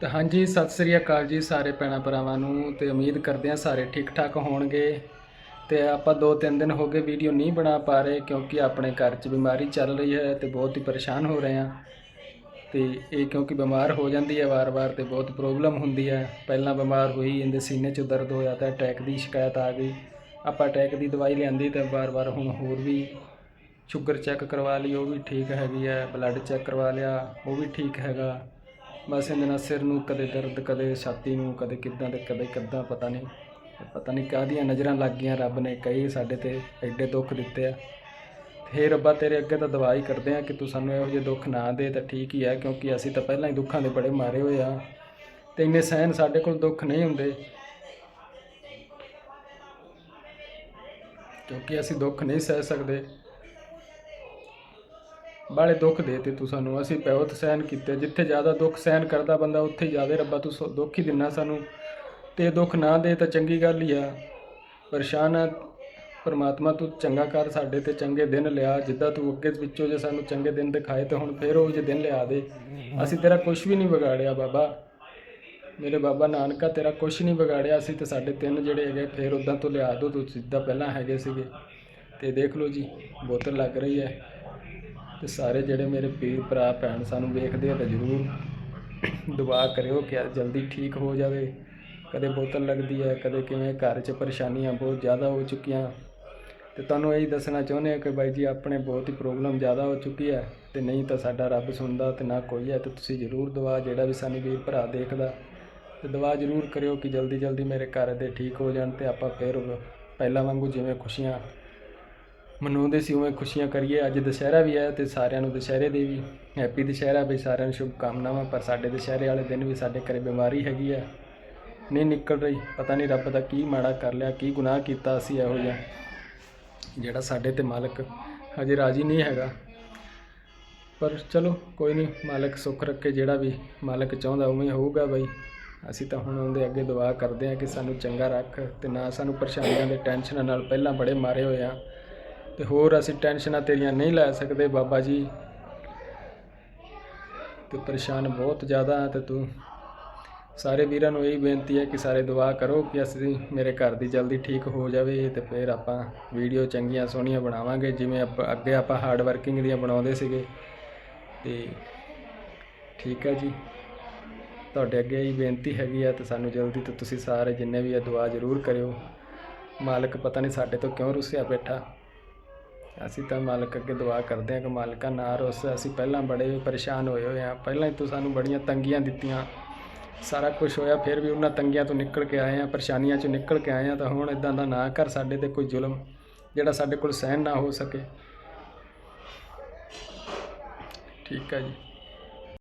ਤੇ ਹਾਂਜੀ, ਸਤਿ ਸ੍ਰੀ ਅਕਾਲ ਜੀ ਸਾਰੇ ਭੈਣਾਂ ਭਰਾਵਾਂ ਨੂੰ ਤੇ ਉਮੀਦ ਕਰਦੇ ਹਾਂ ਸਾਰੇ ਠੀਕ ਠਾਕ ਹੋਣਗੇ। ਤੇ ਆਪਾਂ ਦੋ ਤਿੰਨ ਦਿਨ ਹੋ ਗਏ ਵੀਡੀਓ ਨਹੀਂ ਬਣਾ ਪਾ ਰਹੇ ਕਿਉਂਕਿ ਆਪਣੇ ਘਰ 'ਚ ਬਿਮਾਰੀ ਚੱਲ ਰਹੀ ਹੈ ਤੇ ਬਹੁਤ ਹੀ ਪਰੇਸ਼ਾਨ ਹੋ ਰਹੇ ਹਾਂ। ਤੇ ਇਹ ਕਿਉਂਕਿ ਬਿਮਾਰ ਹੋ ਜਾਂਦੀ ਹੈ ਵਾਰ-ਵਾਰ ਤੇ ਬਹੁਤ ਪ੍ਰੋਬਲਮ ਹੁੰਦੀ ਹੈ। ਪਹਿਲਾਂ ਬਿਮਾਰ ਹੋਈ, ਇਹਦੇ ਸੀਨੇ 'ਚ ਦਰਦ ਹੋਇਆ ਤਾਂ ਅਟੈਕ ਦੀ ਸ਼ਿਕਾਇਤ ਆ ਗਈ। ਆਪਾਂ ਅਟੈਕ ਦੀ ਦਵਾਈ ਲਿਆਂਦੀ ਤਾਂ ਵਾਰ-ਵਾਰ ਹੁਣ ਹੋਰ ਵੀ ਸ਼ੂਗਰ ਚੈੱਕ ਕਰਵਾ ਲਈ, ਉਹ ਵੀ ਠੀਕ ਹੈਗੀ ਹੈ, ਬਲੱਡ ਚੈੱਕ ਕਰਵਾ ਲਿਆ, ਉਹ ਵੀ ਠੀਕ ਹੈਗਾ। ਬਸ ਇਹਦੇ ਨਾਲ ਸਿਰ ਨੂੰ ਕਦੇ ਦਰਦ, ਕਦੇ ਛਾਤੀ ਨੂੰ, ਕਦੇ ਕਿੱਦਾਂ ਤੇ ਕਦੇ ਕਿੱਦਾਂ ਪਤਾ ਨਹੀਂ ਪਤਾ ਨਹੀਂ ਕਾਹਦੀਆਂ ਨਜ਼ਰਾਂ ਲੱਗ ਗਈਆਂ ਰੱਬ ਨੇ, ਕਈ ਸਾਡੇ ਤੇ ਐਡੇ ਦੁੱਖ ਦਿੱਤੇ ਆ। ਹੇ ਰੱਬਾ, ਤੇਰੇ ਅੱਗੇ ਤਾਂ ਦੁਆ ਹੀ ਕਰਦੇ ਆ ਕਿ ਤੂੰ ਸਾਨੂੰ ਇਹੋ ਜਿਹੇ ਦੁੱਖ ਨਾ ਦੇ, ਤਾਂ ਠੀਕ ਹੀ ਆ ਕਿਉਂਕਿ ਅਸੀਂ ਤਾਂ ਪਹਿਲਾਂ ਹੀ ਦੁੱਖਾਂ ਦੇ ਬੜੇ ਮਾਰੇ ਹੋਏ ਆ ਤੇ ਇੰਨੇ ਸਹਿਨ ਸਾਡੇ ਕੋਲ ਦੁੱਖ ਨਹੀਂ ਹੁੰਦੇ। ਕਿਉਂਕਿ ਅਸੀਂ ਦੁੱਖ ਨਹੀਂ ਸਹਿ ਸਕਦੇ। ਬਾਲੇ ਦੁੱਖ ਦੇਤੇ ਤੂੰ ਸਾਨੂੰ। ਅਸੀਂ ਬਹੁਤ ਸਹਿਨ ਕੀਤੇ। ਜਿੱਥੇ ਜ਼ਿਆਦਾ ਦੁੱਖ ਸਹਿਨ ਕਰਦਾ ਬੰਦਾ, ਉੱਥੇ ਹੀ ਜ਼ਿਆਦਾ ਰੱਬਾ। ਤੂੰ ਸੋ- ਦੁੱਖ ਹੀ ਦਿੰਨਾ ਸਾਨੂੰ। ਤੇ ਦੁੱਖ ਨਾ ਦੇ ਤਾਂ ਚੰਗੀ ਗੱਲ ਹੀ ਆ। ਪਰੇਸ਼ਾਨ ਆ, ਪਰਮਾਤਮਾ ਤੂੰ ਚੰਗਾ ਕਰ ਸਾਡੇ ਤੇ, ਚੰਗੇ ਦਿਨ ਲਿਆ। ਜਿੱਦਾਂ ਤੂੰ ਅੱਗੇ ਵਿੱਚੋਂ ਜੇ ਸਾਨੂੰ ਚੰਗੇ ਦਿਨ ਦਿਖਾਏ, ਤਾਂ ਹੁਣ ਫੇਰ ਉਹ ਜੇ ਦਿਨ ਲਿਆ ਦੇ। ਅਸੀਂ ਤੇਰਾ ਕੁਝ ਵੀ ਨਹੀਂ ਵਿਗਾੜਿਆ ਬਾਬਾ। ਮੇਰੇ ਬਾਬਾ ਨਾਨਕਾ, ਤੇਰਾ ਕੁਝ ਨਹੀਂ ਵਿਗਾੜਿਆ। ਅਸੀਂ ਤੇ ਸਾਡੇ ਤਿੰਨ ਜਿਹੜੇ ਹੈਗੇ, ਫੇਰ ਉਦਾਂ ਤੋਂ ਲਿਆ ਦੋ। ਤੂੰ ਜਿੱਦਾਂ ਪਹਿਲਾਂ ਹੈਗੇ ਸੀਗੇ। ਤੇ ਦੇਖ ਲਓ ਜੀ, ਬੋਤਲ ਲੱਗ ਰਹੀ ਹੈ। ਤੇ ਸਾਰੇ ਜਿਹੜੇ ਮੇਰੇ ਵੀਰ ਭਰਾ, ਭੈਣ ਸਾਨੂੰ ਵੇਖਦੇ ਆ ਤਾਂ ਜ਼ਰੂਰ ਦੁਆ ਕਰਿਓ ਕਿ ਜਲਦੀ ਠੀਕ ਹੋ ਜਾਵੇ। ਕਦੇ ਬੋਤਲ ਲੱਗਦੀ ਹੈ, ਕਦੇ ਕਿਵੇਂ ਘਰ 'ਚ ਪਰੇਸ਼ਾਨੀਆਂ ਬਹੁਤ ਜ਼ਿਆਦਾ ਹੋ ਚੁੱਕੀਆਂ। ਤੇ ਤੁਹਾਨੂੰ ਇਹੀ ਦੱਸਣਾ ਚਾਹੁੰਦੇ ਆ ਕਿ ਬਾਈ ਜੀ, ਆਪਣੇ ਬਹੁਤ ਹੀ ਪ੍ਰੋਬਲਮ ਜ਼ਿਆਦਾ ਹੋ ਚੁੱਕੀ ਹੈ ਤੇ ਨਹੀਂ ਤਾਂ ਸਾਡਾ ਰੱਬ ਸੁਣਦਾ ਤੇ ਨਾ ਕੋਈ ਹੈ ਤੇ ਤੁਸੀਂ ਜ਼ਰੂਰ ਦੁਆ, ਜਿਹੜਾ ਵੀ ਸਾਨੂੰ ਵੀਰ ਭਰਾ ਦੇਖਦਾ, ਤੇ ਦੁਆ ਜ਼ਰੂਰ ਕਰਿਓ ਕਿ ਜਲਦੀ ਜਲਦੀ ਮੇਰੇ ਘਰ ਦੇ ਠੀਕ ਹੋ ਜਾਣ ਤੇ ਆਪਾਂ ਫੇਰ ਪਹਿਲਾਂ ਵਾਂਗੂ ਜਿਵੇਂ ਖੁਸ਼ੀਆਂ ਮਨਾਉਂਦੇ ਸੀ, ਉਵੇਂ ਖੁਸ਼ੀਆਂ ਕਰੀਏ। ਅੱਜ ਦੁਸਹਿਰਾ ਵੀ ਹੈ ਤੇ ਸਾਰਿਆਂ ਨੂੰ ਦੁਸਹਿਰੇ ਦੇ ਵੀ। ਹੈਪੀ ਦੁਸਹਿਰਾ ਵੀ ਸਾਰਿਆਂ ਨੂੰ ਸ਼ੁਭ ਕਾਮਨਾਵਾਂ ਪਰ ਸਾਡੇ ਦੁਸਹਿਰੇ ਵਾਲੇ ਦਿਨ ਵੀ ਸਾਡੇ ਘਰੇ ਬਿਮਾਰੀ ਹੈਗੀ ਆ। ਨਹੀਂ ਨਿਕਲ ਰਹੀ, ਪਤਾ ਨਹੀਂ ਰੱਬ ਦਾ ਕੀ ਮਾੜਾ ਕਰ ਲਿਆ, ਕੀ ਗੁਨਾਹ ਕੀਤਾ ਅਸੀਂ ਇਹੋ ਜਿਹਾ। ਜਿਹੜਾ ਸਾਡੇ ਤੇ ਮਾਲਕ ਹਜੇ ਰਾਜੀ ਨਹੀਂ ਹੈਗਾ। ਪਰ ਚਲੋ, ਕੋਈ ਨਹੀਂ, ਮਾਲਕ ਸੁੱਖ ਰੱਖੇ, ਜਿਹੜਾ ਵੀ ਮਾਲਕ ਚਾਹੁੰਦਾ ਉਵੇਂ ਹੋਊਗਾ ਬਈ। ਅਸੀਂ ਤਾਂ ਹੁਣ ਉਹਦੇ ਅੱਗੇ ਦੁਆ ਕਰਦੇ ਹਾਂ ਕਿ ਸਾਨੂੰ ਚੰਗਾ ਰੱਖ ਤੇ ਨਾ ਸਾਨੂੰ ਪਰੇਸ਼ਾਨੀਆਂ ਦੇ ਟੈਨਸ਼ਨਾਂ ਨਾਲ ਪਹਿਲਾਂ ਬੜੇ ਮਾਰੇ ਹੋਏ ਆ ਤੇ ਹੋਰ ਅਸੀਂ ਟੈਨਸ਼ਨਾਂ ਤੇਰੀਆਂ ਨਹੀਂ ਲੈ ਸਕਦੇ ਬਾਬਾ ਜੀ। ਤੇ ਪਰੇਸ਼ਾਨ ਬਹੁਤ ਜ਼ਿਆਦਾ ਆ ਤੇ ਤੂੰ। ਸਾਰੇ ਵੀਰਾਂ ਨੂੰ ਇਹੀ ਬੇਨਤੀ ਹੈ ਕਿ ਸਾਰੇ ਦੁਆ ਕਰੋ ਕਿ ਅਸੀਂ ਮੇਰੇ ਘਰ ਦੀ ਜਲਦੀ ਠੀਕ ਹੋ ਜਾਵੇ ਤੇ ਫਿਰ ਆਪਾਂ ਵੀਡੀਓ ਚੰਗੀਆਂ ਸੋਹਣੀਆਂ ਬਣਾਵਾਂਗੇ, ਜਿਵੇਂ ਆਪਾਂ ਅੱਗੇ ਆਪਾਂ ਹਾਰਡ ਵਰਕਿੰਗ ਦੀਆਂ ਬਣਾਉਂਦੇ ਸੀਗੇ। ਤੇ ਠੀਕ ਹੈ ਜੀ। ਤੁਹਾਡੇ ਅੱਗੇ ਇਹੀ ਬੇਨਤੀ ਹੈਗੀ ਆ ਤੇ ਸਾਨੂੰ ਜਲਦੀ ਤੋਂ ਤੁਸੀਂ ਸਾਰੇ ਜਿੰਨੇ ਵੀ ਆ ਦੁਆ ਜ਼ਰੂਰ ਕਰਿਓ। ਮਾਲਕ ਪਤਾ ਨਹੀਂ ਸਾਡੇ ਤੋਂ ਕਿਉਂ ਰੁੱਸਿਆ ਬੈਠਾ। ਅਸੀਂ ਤਾਂ ਮਾਲਕ ਅੱਗੇ ਦੁਆ ਕਰਦੇ ਹਾਂ ਕਿ ਮਾਲਕਾ ਨਾ ਰੁੱਸ। ਅਸੀਂ ਪਹਿਲਾਂ ਬੜੇ ਪਰੇਸ਼ਾਨ ਹੋਏ ਹੋਏ ਆ ਪਹਿਲਾਂ ਹੀ ਤੂੰ ਸਾਨੂੰ ਬੜੀਆਂ ਤੰਗੀਆਂ ਦਿੱਤੀਆਂ। ਸਾਰਾ ਕੁਝ ਹੋਇਆ, ਫਿਰ ਵੀ ਉਹਨਾਂ ਤੰਗੀਆਂ ਤੋਂ ਨਿਕਲ ਕੇ ਆਏ ਆ ਪਰੇਸ਼ਾਨੀਆਂ ਚੋਂ ਨਿਕਲ ਕੇ ਆਏ ਆ ਤਾਂ ਹੁਣ ਇਦਾਂ ਦਾ ਨਾ ਕਰ। ਸਾਡੇ ਤੇ ਕੋਈ ਜ਼ੁਲਮ, ਜਿਹੜਾ ਸਾਡੇ ਕੋਲ ਸਹਿਨ ਨਾ ਹੋ ਸਕੇ। ਠੀਕ ਹੈ ਜੀ।